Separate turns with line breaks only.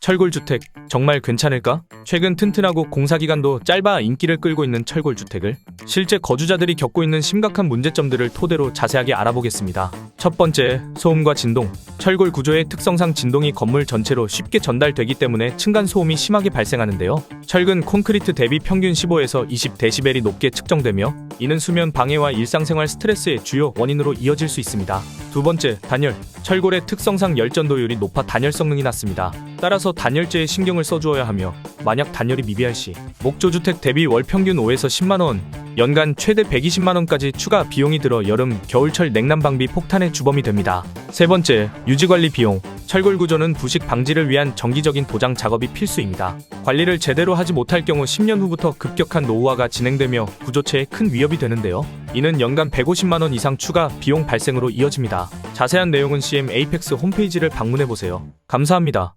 철골주택 정말 괜찮을까? 최근 튼튼하고 공사기간도 짧아 인기를 끌고 있는 철골주택을 실제 거주자들이 겪고 있는 심각한 문제점들을 토대로 자세하게 알아보겠습니다. 첫 번째, 소음과 진동. 철골 구조의 특성상 진동이 건물 전체로 쉽게 전달되기 때문에 층간 소음이 심하게 발생하는데요. 철근 콘크리트 대비 평균 15에서 20데시벨이 높게 측정되며 이는 수면 방해와 일상생활 스트레스의 주요 원인으로 이어질 수 있습니다. 두 번째, 단열. 철골의 특성상 열전도율이 높아 단열 성능이 낮습니다. 따라서 단열재에 신경을 써주어야 하며 만약 단열이 미비할 시 목조주택 대비 월 평균 5에서 10만 원, 연간 최대 120만 원까지 추가 비용이 들어 여름, 겨울철 냉난 방비 폭탄의 주범이 됩니다. 세 번째, 유지 관리 비용. 철골 구조는 부식 방지를 위한 정기적인 도장 작업이 필수입니다. 관리를 제대로 하지 못할 경우 10년 후부터 급격한 노후화가 진행되며 구조체에 큰 위협이 되는데요. 이는 연간 150만 원 이상 추가 비용 발생으로 이어집니다. 자세한 내용은 CM 에이펙스 홈페이지를 방문해 보세요. 감사합니다.